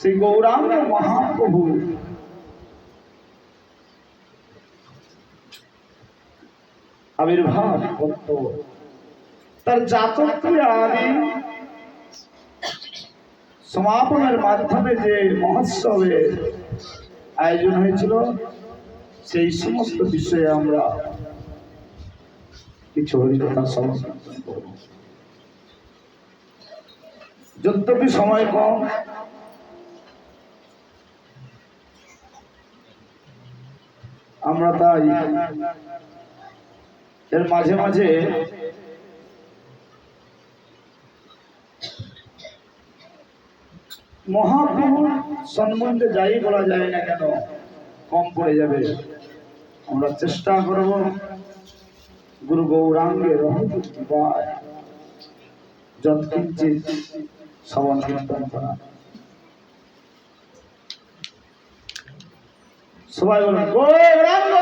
সেই গৌরাঙ্গ মহাপ্রভু। আবির্ভাব করত। তার জাতক আদি সমাপনের মাধ্যমে যে মহোৎসবের আয়োজন হয়েছিল, সেই সমস্ত বিষয়ে আমরা কিছু হরিকথা সমর্থন করব। যদ্যপি সময় কম আমরা তাই এর মাঝে মাঝে মহাপ্রভুর সম্বন্ধে যাই বলা যায় না কেন, কম পড়ে যাবে। আমরা চেষ্টা করব গুরু গৌরাঙ্গে রহমতুল্লাহ যৎকিঞ্চিত শ্রবণ কীর্তন করা। Suba de una. ¡Cobrando!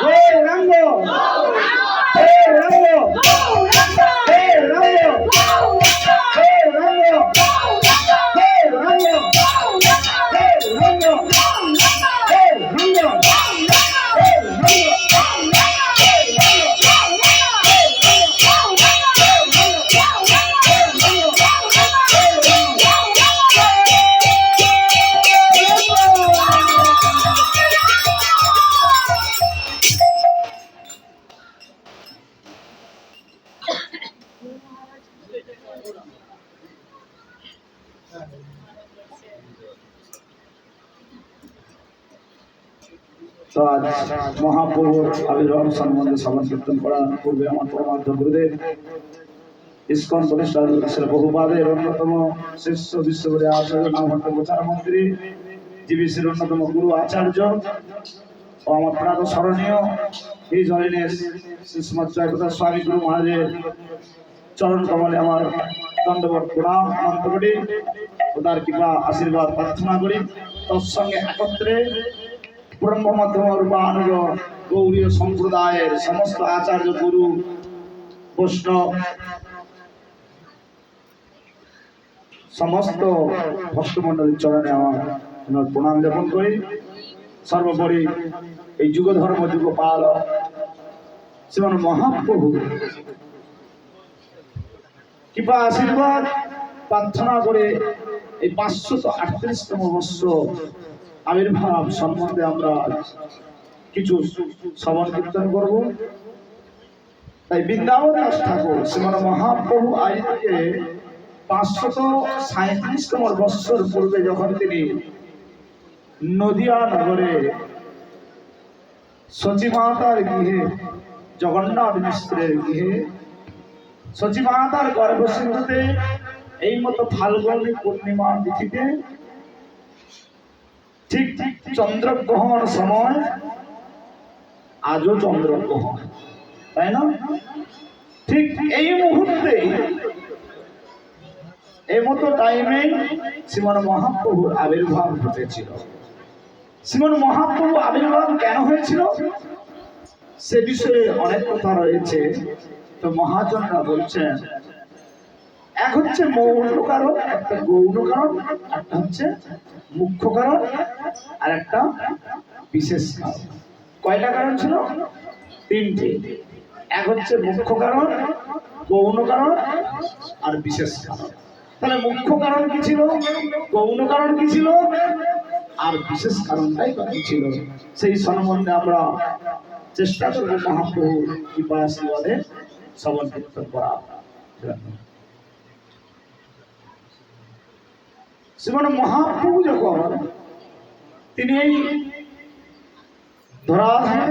¡Cobrando! ¡Cobrando! ¡Cobrando! ¡Cobrando! আবির্ভাব সম্বন্ধে শ্রবণ কীর্তন করার পূর্বে আমার পরমার্থ গুরুদেব, ইস্কন প্রতিষ্ঠান শ্রী বহুপাদের অন্যতম শিষ্য বিশ্বগুরি আচার্য নামহট্ট প্রচার মন্ত্রী জিবিসির অন্যতম গুরু আচার্য ও আমার প্রাত স্মরণীয় এই জয়নের শ্রীষ্মৎ জয়প্রতাপ স্বামী গুরু মহারাজের চরণ কমলে আমার দণ্ডবত প্রণাম করি ও তার কৃপা, আশীর্বাদ, প্রার্থনা করি। তৎসঙ্গে একত্রে ব্রহ্ম মধ্যম রূপানুগ গৌরীয় সম্প্রদায়ের সমস্ত আচার্য গুরু, বৈষ্ণব, সমস্ত ভক্তমণ্ডলীর চরণে আমার প্রণাম জ্ঞাপন করি। সর্বোপরি এই যুগ ধর্ম যুগ পাল শ্রীমান মহাপ্রভু। কৃপা আশীর্বাদ, প্রার্থনা করে এই পাঁচশত আটত্রিশতম বর্ষ আবির্ভাব সম্বন্ধে আমরা কিছু শ্রবণ কীর্তন করব। তাই বৃন্দাবন দাস ঠাকুর শ্রীমান মহাপ্রভু আজ পাঁচশত সাঁত্রিশতম বৎসর পূর্বে যখন তিনি নদিয়া নগরে সচিমাতার গৃহে, জগন্নাথ মিশ্রের গৃহে সচিমাতার গর্ভসিন্ধুতে এই মতো ফাল্গুনী পূর্ণিমা তিথিতে ঠিক ঠিক চন্দ্রগ্রহণ সময় আজও চন্দ্রগ্রহণ তাই না? ঠিক এই মুহূর্তে এই মতো টাইমে শ্রীমন মহাপ্রভুর আবির্ভাব ঘটেছিল। শ্রীমন মহাপ্রভু আবির্ভাব কেন হয়েছিল? সে বিষয়ে অনেক কথা রয়েছে। তো মহাজনরা বলছেন, এক হচ্ছে মৌল কারণ, একটা গৌণ কারণ, একটা হচ্ছে মুখ্য কারণ, আর একটা বিশেষ কারণ। কয়টা কারণ ছিল? তিনটে। এক হচ্ছে মুখ্য কারণ, গৌণ কারণ, আর বিশেষ কারণ। তাহলে মুখ্য কারণ কি ছিল? গৌণ কারণ কি ছিল? আর বিশেষ কারণটাই বা কি ছিল। সেই সম্বন্ধে আমরা চেষ্টা করব মহাপ্রভু কৃপা আশীর্বাদে শ্রবণ কীর্তন করা। শ্রীমান মহাপ্রভু যখন তিনি এই ধরাধামে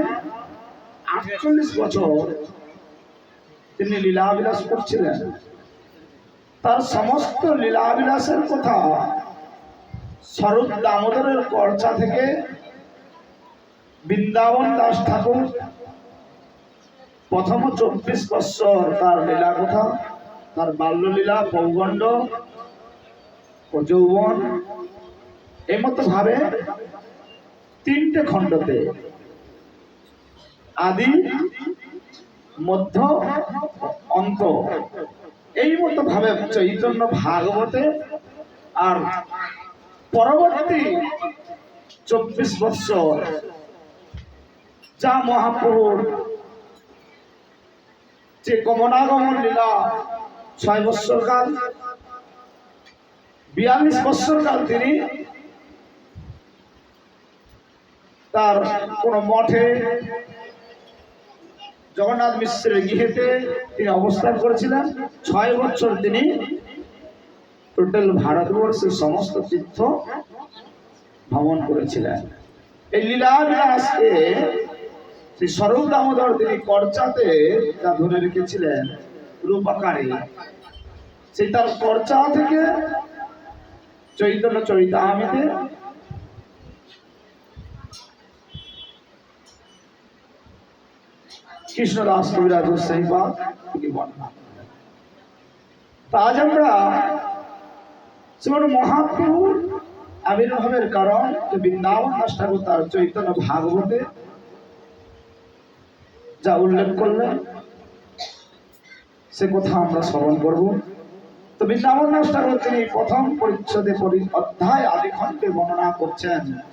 আটচল্লিশ বছর তিনি লীলাবিলাস করছিলেন। তার সমস্ত লীলাবিলাসের কথা স্বরূপ দামোদরের কর্চা থেকে বৃন্দাবন দাস ঠাকুর প্রথম চব্বিশ বৎসর তার লীলা কথা, তার বাল্যলীলা পৌগণ্ড ও যৌবন, এই ভাবে তিনটে খণ্ডতে আদি, মধ্য, অন্ত। এই মতো ভাবে চৈতন্য ভাগবতে আর পরবর্তী চব্বিশ বৎসর যা মহাপ্রভুর যে গমনাগমন লীলা, ছয় বৎসর কাল, বিয়াল্লিশ বৎসর কাল তিনি তার কোন মঠে জগন্নাথ মিশ্রের গৃহেতে তিনি অবস্থান করেছিলেন। ছয় বছর তিনি টোটাল ভারতবর্ষের সমস্ত তীর্থ ভ্রমণ করেছিলেন। এই লীলা বিলাসকে শ্রী স্বরূপ দামোদর তিনি কর্চাতে তা ধরে রেখেছিলেন রূপাকারে। সেই তার কর্চা থেকে চৈতন্য চরিতামিতে কৃষ্ণদাস কবিরাজ সেই বা তিনি বর্ণনা আজ আমরা শ্রীমন মহাপ্রভুর আবির্ভাবের কারণ বৃন্দাবন দাস ঠাকুর তার চৈতন্য ভাগবতে যা উল্লেখ করলেন, সে কথা আমরা স্মরণ করব। তো বৃন্দাবন দাস ঠাকুর তিনি প্রথম পরিচ্ছদে পরি- অধ্যায় আদি খণ্ডে বর্ণনা করছেন।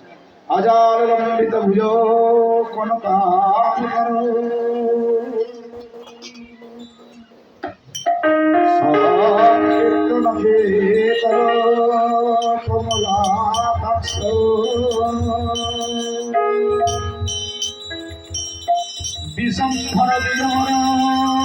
আজার লম্বিত ভুজ কনকার সংকীর্তন বেতর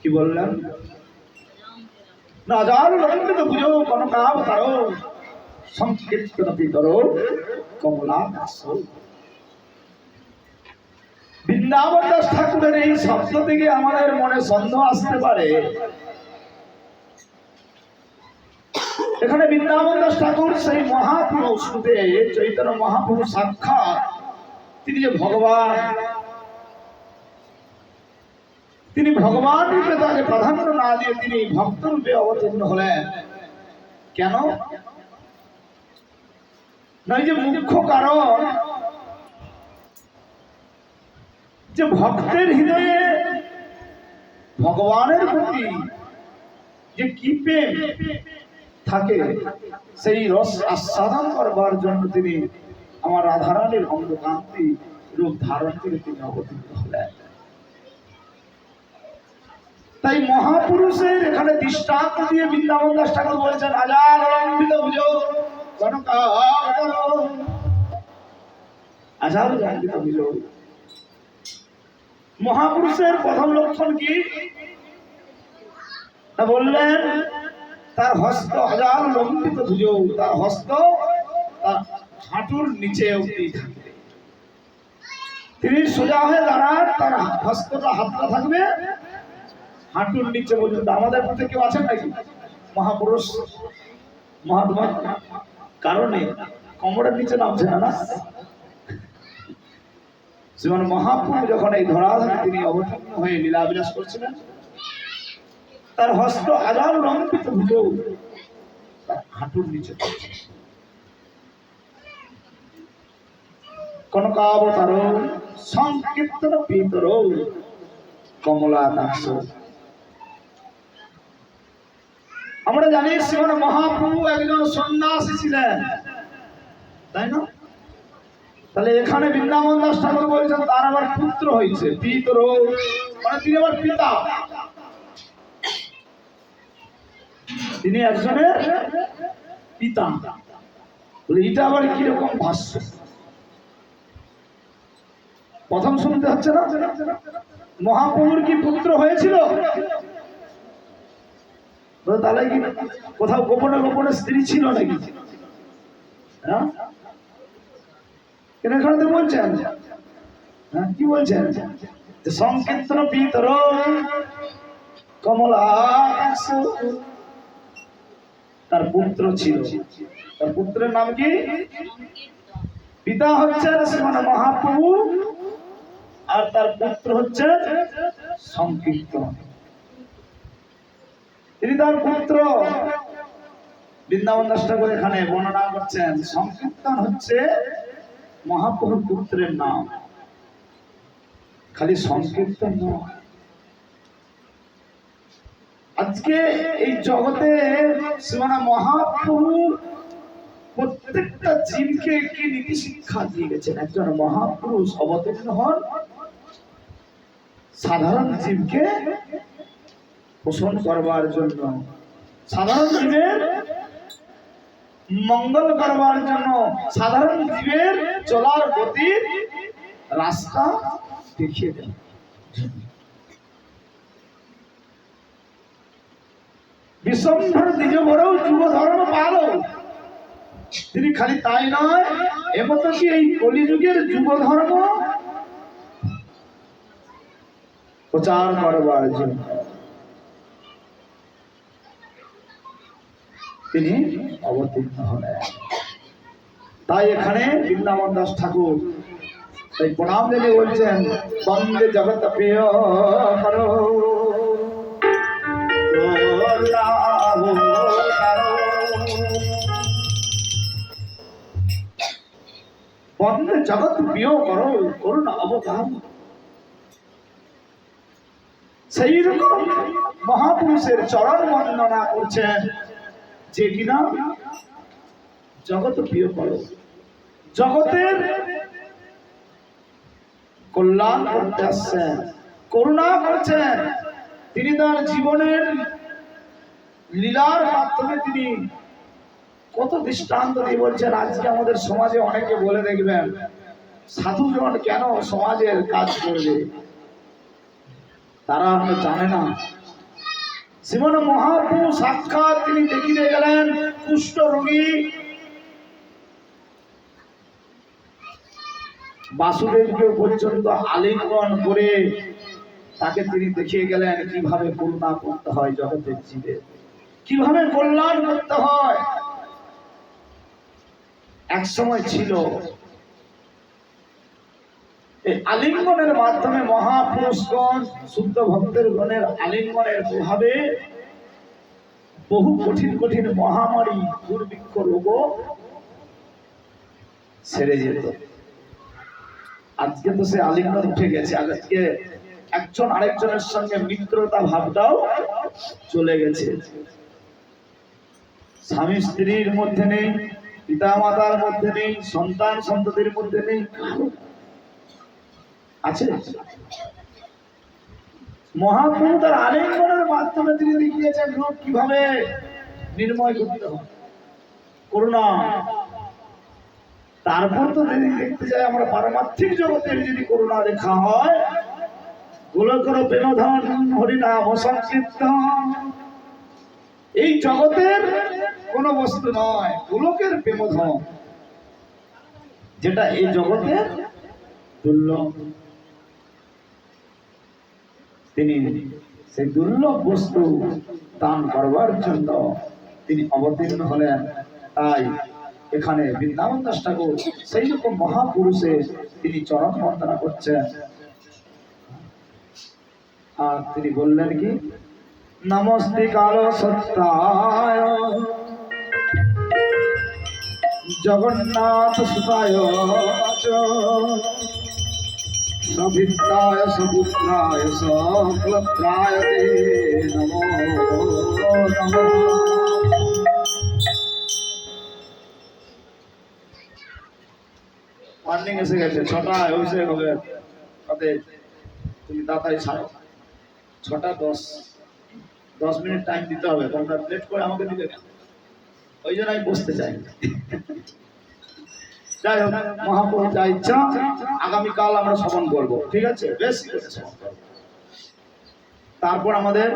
কি বললেন? রাজার লঙ্কিত পুজো কমলা দাস বৃন্দাবন দাস ঠাকুরের এই শব্দ থেকে আমাদের মনে সন্দেহ আসতে পারে। এখানে বৃন্দাবন দাস ঠাকুর সেই মহাপুরুষ রূপে চৈতন্য মহাপুরুষ সাক্ষাৎ। তিনি যে ভগবান, তিনি ভগবান রূপে তাকে প্রাধান্য না দিয়ে তিনি ভক্ত রূপে অবতীর্ণ হলেন। কেন? না এই যে মুখ্য কারণ, যে ভক্তের হৃদয়ে ভগবানের প্রতি যে কি প্রেম থাকে। সেই রস আস্বাদন করবার জন্য তিনি আমার রাধারানীর অঙ্গকান্তি রূপ ধারণ করে তিনি অবতীর্ণ হলেন। তাই মহাপুরুষের এখানে দৃষ্টান্ত দিয়ে বৃন্দাবন দাস ঠাকুর বলেছেন হাজার লম্বিত বুঝো হাজার লম্বিত বুঝো মহাপুরুষের প্রথম লক্ষণ কি? বললেন তার হস্ত হাজার লম্বিত ভুজো, তার হস্ত তার হাঁটুর নিচে অব্দি থাকবে। তিনি সোজা হয়ে দাঁড়ান, তার হস্তটা হাতটা থাকবে। হাঁটুর নিচে পর্যন্ত আমাদের মধ্যে কেউ আছেন নাকি? মহাপুরুষ, মহাত্মা? কারণে কোমরের নিচে নামছে না না? যেমন মহাপ্রভু যখন এই ধরাধামে তিনি অবতীর্ণ হয়ে লীলাবিলাস করছিলেন তার হস্ত হাজার লম্বিত ভুজো তার হাঁটুর নিচে কনকাবতার সংকীর্তন পিতর কমলা দাস আমরা জানি শ্রীমন মহাপ্রভু একজন সন্ন্যাসী ছিলেন। তাই না? তাহলে এখানে বৃন্দাবন দাস ঠাকুর বলছেন, তার আবার পুত্র হয়েছে পিতর মানে তিনি আবার পিতা। তিনি একজনের পিতা। বলে, এটা আবার কীরকম ভাষ্য? প্রথম শুনতে হচ্ছে না? মহাপ্রভুর কি পুত্র হয়েছিল? তাহলে কি কোথাও গোপনে গোপনে স্ত্রী ছিল নাকি? হ্যাঁ? এখানে তো বলছেন? হ্যাঁ কি বলছেন? সংকীর্তন পিতর কমলা তার পুত্র ছিল। তার পুত্রের নাম কি? পিতা হচ্ছেন শ্রীমান মহাপ্রভু আর তার পুত্র হচ্ছে সংকীর্তন। তিনি তার পুত্র। বৃন্দাবন দাস ঠাকুর এখানে বর্ণনা করছেন, সংকীর্তন হচ্ছে মহাপ্রভুর পুত্রের নাম। খালি সংকীর্তন নয়। আজকে এই জগতে শ্রীমানা মহাপ্রভু প্রত্যেকটা জীবকে কি নীতি শিক্ষা দিয়ে গেছেন? একজন মহাপুরুষ অবতীর্ণ হন, সাধারণ জীবকে পোষণ করবার জন্য, সাধারণ জীবের মঙ্গল করবার জন্য, সাধারণ জীবের চলার গতির রাস্তা দেখিয়ে দেন। বিশ্বম্ভর দ্বিজ বড়ও যুব ধর্ম পারো তিনি খালি তাই নয় এমত কি এই কলিযুগের যুব ধর্ম প্রচার করবার জন্য তিনি অবতীর্ণ হলেন। তাই এখানে বৃন্দাবন দাস ঠাকুর তাই প্রণাম দিলে বলছেন, বন্দে জগৎ প্রিয় করো। বন্দে জগৎ প্রিয় করো করুণ অবতার সেই রকম মহাপুরুষের চরণ বন্দনা করছেন যে কিনা জগৎ প্রিয় করো। জগতের কল্যাণ করতে আসছেন, করুণা করছেন। তিনি তার জীবনের লীলার মাধ্যমে তিনি কত দৃষ্টান্ত দিয়ে বলছেন, আজকে আমাদের সমাজে অনেকে বলে দেখবেন সাধুজন কেন সমাজের কাজ করবে? তারা হয়তো জানে না। শ্রীমন মহাপ্রভু সাক্ষাৎ তিনি দেখিতে গেলেন, কুষ্ঠ রোগী। বাসুদেবকে পর্যন্ত আলিঙ্গন করে তাকে তিনি দেখিয়ে গেলেন, কীভাবে করুণা করতে হয় জগতের জীবে। কীভাবে কল্যাণ করতে হয়? এক সময় ছিল আলিঙ্গনের মাধ্যমে মহাপুরুষগণ, শুদ্ধ ভক্তের গণের আলিঙ্গনের প্রভাবে বহু কঠিন কঠিন মহামারী, দুর্ভিক্ষ রোগ সেরে যেত। আজকে তো সে আলিঙ্গন উঠে গেছে। আজকে একজন আরেকজনের সঙ্গে মিত্রতা ভাবটাও চলে গেছে। স্বামী স্ত্রীর মধ্যে নেই। পিতা মাতার মধ্যে নেই, সন্তান সন্ততির মধ্যে নেই। আছে? মহাপ্রভু তার আলিঙ্গনের মাধ্যমে তিনি দেখিয়েছেন, রূপ কীভাবে নির্ময় করতে হয়? করুণা। তারপর তো যদি দেখতে যাই, আমরা পারমার্থিক জগতের যদি করুণা দেখা হয়, গোলকর প্রেমধন, হরিনাম সংকীর্তন, এই জগতের কোন বস্তু নয়, গোলকের প্রেমধন যেটা এই জগতের দুর্লভ। তিনি সেই দুর্লভ বস্তু দান করবার জন্য তিনি অবতীর্ণ হলেন। তাই এখানে বৃন্দাবন দাস ঠাকুর সেই রকম মহাপুরুষের তিনি চরম বন্দনা করছেন। আর তিনি বললেন কি? নমস্তে কাল সত্যায় জগন্নাথ সুতায় চ সবিদ্যায় সপুত্রায় সকলত্রায় এসে গেছে, ছটা অভিষেক হবে তাতে তুমি তাড়াতাড়ি ছাড়ো। ছটা দশ দশ মিনিট টাইম দিতে হবে তোমরা লেট করে আমাকে দিতে কেন? ওই জন্য আমি চাই। যাই হোক, মহাপ্রভু যা ইচ্ছা, আগামীকাল আমরা শ্রবণ করব, ঠিক আছে? বেশ। তারপর আমাদের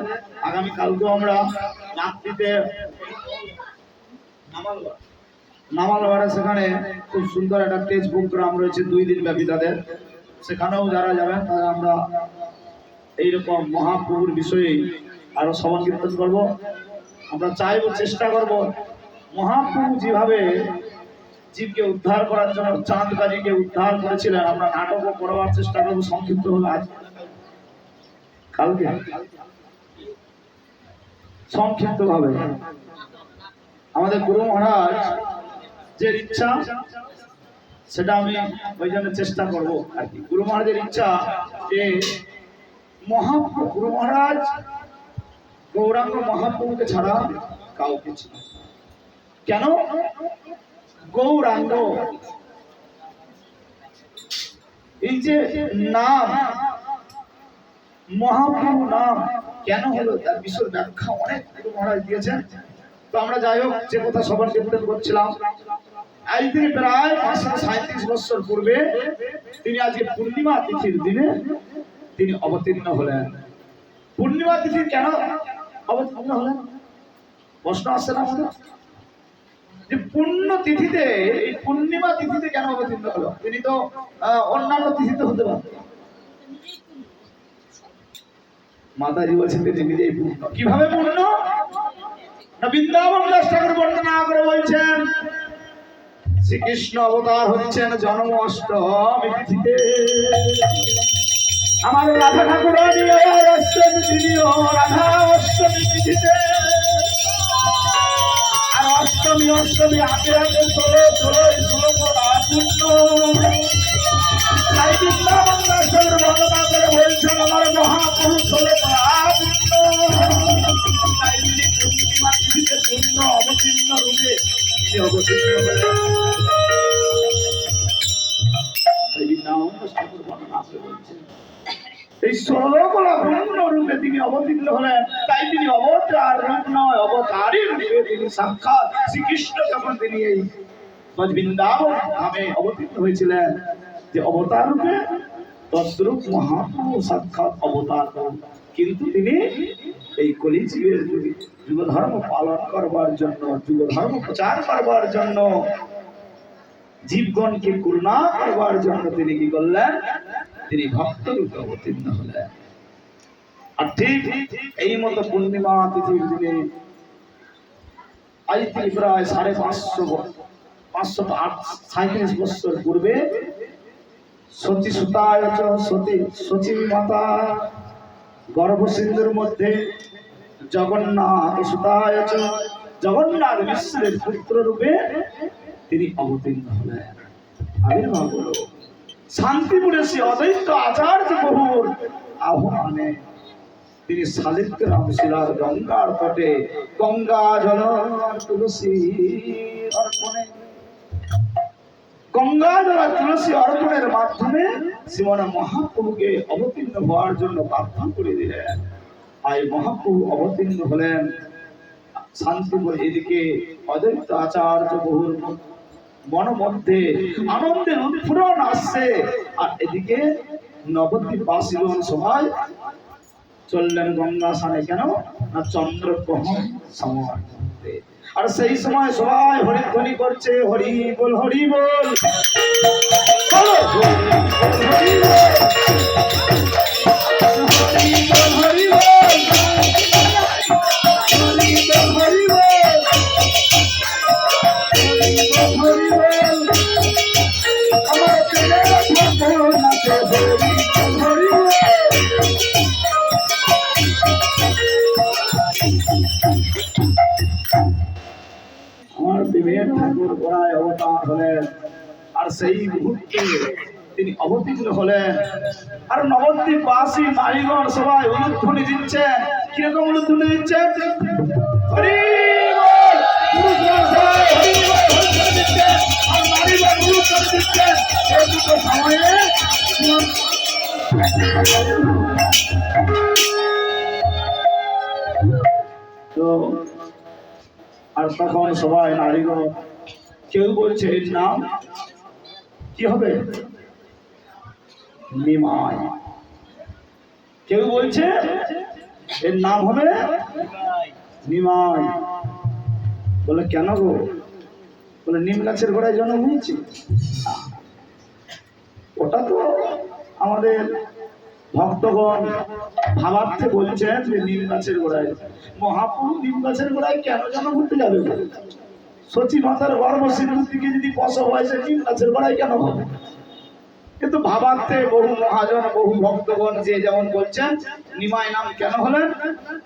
আগামীকালকেও আমরা রাত্রিতে নামালবারে সেখানে খুব সুন্দর একটা টেক্সট প্রোগ্রাম রয়েছে, দুই দিন ব্যাপী তাদের। সেখানেও যারা যাবেন, তারা আমরা এইরকম মহাপ্রভুর বিষয়ে আরও শ্রবণ কীর্তন করব। আমরা চাইব, চেষ্টা করব মহাপ্রভু যেভাবে জীবকে উদ্ধার করার জন্য, চাঁদ কাজীকে উদ্ধার করেছিলেন, আমরা নাটকও করবার চেষ্টা করব, সংক্ষিপ্ত হলো আজ। কালকে? সংক্ষিপ্ত ভাবে আমাদের গুরু মহারাজ যে ইচ্ছা, সেটা আমি ওই জন্য চেষ্টা করব আর কি। গুরু মহারাজের ইচ্ছা যে মহাপ্রভু, গুরু মহারাজ গৌরাঙ্গ মহাপ্রভুকে ছাড়া কাউকে ছিল। কেন? গৌরাঙ্গ। এই যে নাম মহাপ্রভু নাম, কেন হলো? তার বিশদ ব্যাখ্যা অনেক মহারাজ দিয়েছেন। তো আমরা যাই হোক, যে কথা সবার কীর্তন করছিলাম আজ থেকে প্রায় পাঁচশো সাঁত্রিশ বছর পূর্বে তিনি আজকে পূর্ণিমা তিথির দিনে তিনি অবতীর্ণ হলেন। পূর্ণিমা তিথি কেন অবতীর্ণ হলেন? প্রশ্ন আসছে না আমাদের? যে পূর্ণ তিথিতে, এই পূর্ণিমা তিথিতে কেন অবতীর্ণ হলো? তিনি তো অন্যান্য তিথিতে হতে পারতেন। মাতাজি বলছেন তিনি নিজেই পূর্ণ। কীভাবে পূর্ণ? বৃন্দাবন দাস ঠাকুর বর্ণনা করে বলছেন, শ্রীকৃষ্ণ অবতার হচ্ছেন জন্ম অষ্টমী তিথিতে। আমার রাধা ঠাকুর রাধা অষ্টমী তিথিতে। অষ্টমী অষ্টমী আগে আগে চলো চলো চলো পূর্ণ তাই বৃন্দাবন বর্ণনা করে বলছেন আমার মহাপুরুষ চলো পূর্ণ তিথিতে পূর্ণ অবতীর্ণ রূপে তিনি এই ষোলকলা পূর্ণ রূপে তিনি অবতীর্ণ হলেন। তাই তিনি অবতার রূপ নয় অবতারী রূপে তিনি সাক্ষাৎ শ্রীকৃষ্ণ যখন তিনি এই বৃন্দাবন ধামে অবতীর্ণ হয়েছিলেন, যে অবতার রূপে তদ্রূপ মহাপ্রভু সাক্ষাৎ অবতার কিন্তু তিনি এই কলিযুগের যুগ ধর্ম পালন করবার জন্য যুগ ধর্ম প্রচার করবার জন্য, জীবগণকে করুণা করবার জন্য তিনি কি করলেন? তিনি ভক্ত রূপে অবতীর্ণ হলেন। আর ঠিক এই মতো পূর্ণিমা তিথির দিনে আজ থেকে প্রায় সাড়ে পাঁচশো পাঁচশো আট সাঁত্রিশ বছর পূর্বে সতী সুতায় সতী সতী মাতা গর্ভসিন্ধুর মধ্যে জগন্নাথ সুতায় জগন্নাথ বিশ্বের পুত্র রূপে তিনি অবতীর্ণ হলেন। আবির্ভাব হলো। শান্তিপুরে সে অদ্বৈত আচার্য বহুর আহ্বানে। তিনি শালিত্য রামশিলার গঙ্গার তটে গঙ্গা জল গঙ্গা জল তুলসী অর্পণের মাধ্যমে শ্রীমন মহাপ্রভুকে অবতীর্ণ হওয়ার জন্য প্রার্থনা করে দিলেন। আর মহাপ্রভু অবতীর্ণ হলেন শান্তিপুর এদিকে অদ্বৈত আচার্য বহুর মন মধ্যে আনন্দের উৎফুরণ আসছে। আর এদিকে নবদ্বীপ বাসীগণ সবাই চললেন গঙ্গা স্নানে কেন? না চন্দ্রগ্রহণ সময়। আর সেই সময় সবাই হরিধ্বনি করছে হরি বল। হরি বলো, হরি বল। সেই মুহূর্তে তিনি অবতীর্ণ হলেন। আর নবদ্বীপ বাসী নারীগণ সবাই উলুধ্বনি দিচ্ছেন কীরকম উলুধ্বনি দিচ্ছেন তো, আর তখন সবাই নারীগণ, কেউ বলছে এর নাম? কি হবে? নিমাই। কেউ বলছে এর নাম হবে নিমাই। বলে, কেন গো? বলে, নিম গাছের গোড়ায় জন্ম হয়েছে। ওটা তো আমাদের ভক্তগণ ভাবার্থে বলছেন যে নিম গাছের গোড়ায়। মহাপুরু নিম গাছের গোড়ায় কেন জন্ম ঘুরতে যাবে সচি মাতার গর্ভ সিন্ধুর দিকে যদি প্রসব হয় সে নিম গাছের গোড়ায় কেন হবে? কিন্তু ভাবার্থে বহু মহাজন, বহু ভক্তগণ যে যেমন বলছেন নিমায় নাম কেন হলেন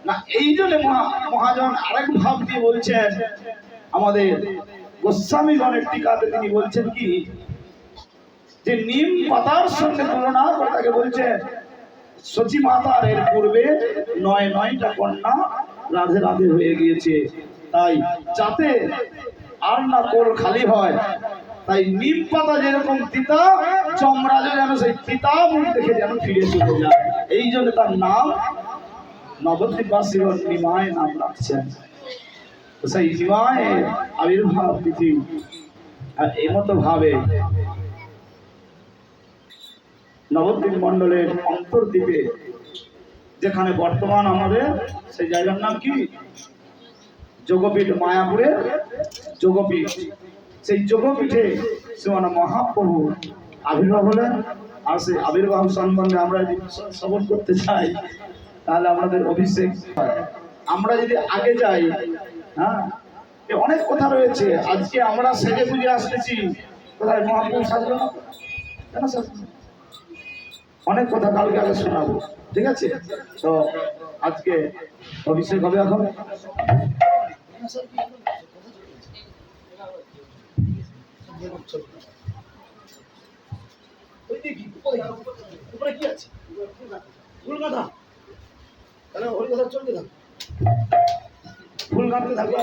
না, এই জন্য মহা- মহাজন আরেক ভাব দিয়ে বলছেন, আমাদের গোস্বামীগণের টিকাতে তিনি বলছেন কি? যে নিম পাতার সঙ্গে তুলনা করে তাকে বলছেন সচি মাতার এর পূর্বে নয় নয়টা কন্যা রাধে রাধে হয়ে গিয়েছে। তাই যাতে আর না কোল খালি হয়, তাই নিম পাতা যেরকম তিতা চমড়াজ যেন সেই তিতা মুখ দেখে যেন ফিরে চলে যায়। এই জন্য তার নাম নবদ্বীপবাসীগণ নিমায় নাম রাখছেন। সেই নিমায় আবির্ভাব তিথি, আর এমতো ভাবে নবদ্বীপ মণ্ডলের অন্তর্দ্বীপে, যেখানে বর্তমান আমাদের, সেই জায়গার নাম কি? যোগপীঠ মায়াপুরে যোগপীঠ। সেই যোগপীঠে শ্রীমান মহাপ্রভু আবির্ভাব হলেন। আর সেই আবির্ভাব সম্বন্ধে আমরা যদি শ্রবণ করতে চাই, তাহলে আমাদের অভিষেক। আমরা যদি আগে যাই হ্যাঁ? অনেক কথা রয়েছে। আজকে আমরা সেজে পুজে আসতেছি। কোথায়? মহাপ্রভু সাজলো না? কেন? অনেক কথা কালকে আগে শোনাবো। ঠিক আছে? তো আজকে অভিষেক হবে এখন। উপরে কি আছে ফুল কথা তাহলে হরি কথা চলতে থাকো ফুল কাঁদতে থাকবে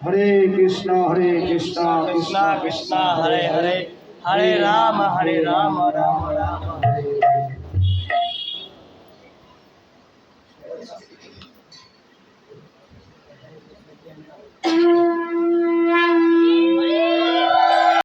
হরে কৃষ্ণ হরে কৃষ্ণ কৃষ্ণ কৃষ্ণ হরে হরে হরে রাম হরে রাম রাম।